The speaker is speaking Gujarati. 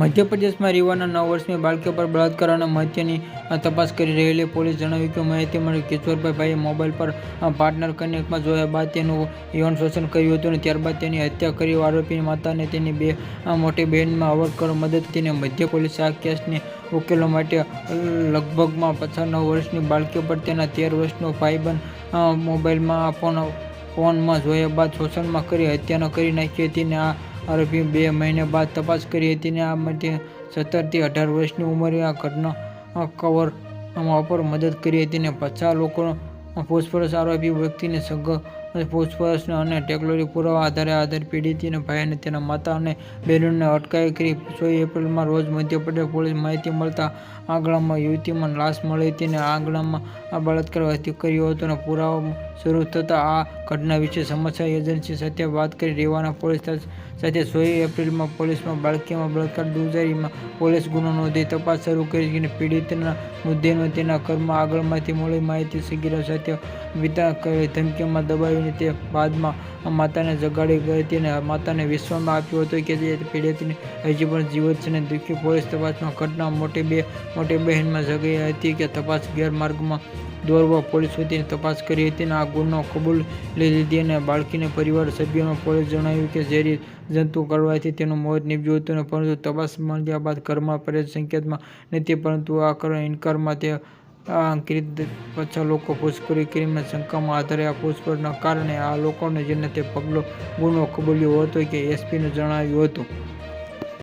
મધ્યપ્રદેશમાં રીવાના નવ વર્ષની બાળકી પર બળાત્કાર અને મહત્યની તપાસ કરી રહેલી પોલીસ જણાવ્યું કે માહિતી મળી કિશોરભાઈ મોબાઈલ પર પાર્ટનર કનેક્ટમાં જોયા બાદ તેનું યૌન શોષણ કર્યું હતું અને ત્યારબાદ તેની હત્યા કરી આરોપીની માતા અને તેની બે મોટી બહેનમાં અવર મદદ તેને મધ્ય પોલીસે આ કેસને ઉકેલો માટે લગભગમાં પચાસ નવ વર્ષની બાળકી પર તેના તેર વર્ષનો ભાઈબંધ મોબાઈલમાં ફોન, ફોનમાં જોયા બાદ શોષણમાં કરી હત્યા કરી નાખી હતી અને આ આરોપી બે મહિના બાદ તપાસ કરી હતી અને આ માટે સત્તરથી અઢાર વર્ષની ઉંમરે આ ઘટના કવર પર મદદ કરી હતી અને પચાસ લોકો પૂછપરછ આરોપી વ્યક્તિને સઘન પૂછપરછ અને ટેકનોલોજી પુરાવા આધારે આધાર પીડિતના ભાઈ અને તેના માતા અને બહેનોને અટકાયત કરી સોળ એપ્રિલમાં રોજ મધ્યપ્રદેશ પોલીસ માહિતી મળતા આંગણામાં યુવતીમાં લાશ મળી હતી અને આંગણામાં બળાત્કાર કર્યો હતો પુરાવા શરૂ થતાં આ ઘટના વિશે સમાચાર એજન્સી સાથે વાત કરી રેવાના પોલીસ સાથે સોળ એપ્રિલમાં પોલીસમાં બાળકીમાં બળાત્કાર દુર્જારીમાં પોલીસ ગુનો નોંધી તપાસ શરૂ કરી અને પીડિતના મુદ્દેનો તેના ઘરમાં આગળમાંથી મળી માહિતી સગીરા સાથે વિતા ધમકીમાં દબાવી તે બાદમાં માતાને જગાડી ગઈ હતી અને માતાને વિશ્વમાં આપ્યું હતું કે જે પીડિત હજી પણ જીવત છે અને દુઃખી પોલીસ તપાસમાં ઘટના મોટી બે, મોટી બહેનમાં જગી હતી કે તપાસ ગેરમાર્ગમાં દોરવા પોલીસ વતીને તપાસ કરી હતી અને આ ગુનો કબૂલ લઈ લીધી અને બાળકીને પરિવાર સભ્યોને પોલીસ જણાવ્યું કે ઝેરી જંતુ કરવાથી તેનું મોત નીપજ્યું હતું પરંતુ તપાસ મળ્યા બાદ ઘરમાં પરેજ સંકેતમાં નથી પરંતુ આ કરવા ઇનકારમાં તે અંકિત પાછા લોકો પૂછપરછ કરીને શંકામાં આધારે આ પૂછપરછના કારણે આ લોકોને જેને તે પગલો ગુનો કબૂલ્યો હતો કે એસપીને જણાવ્યું હતું.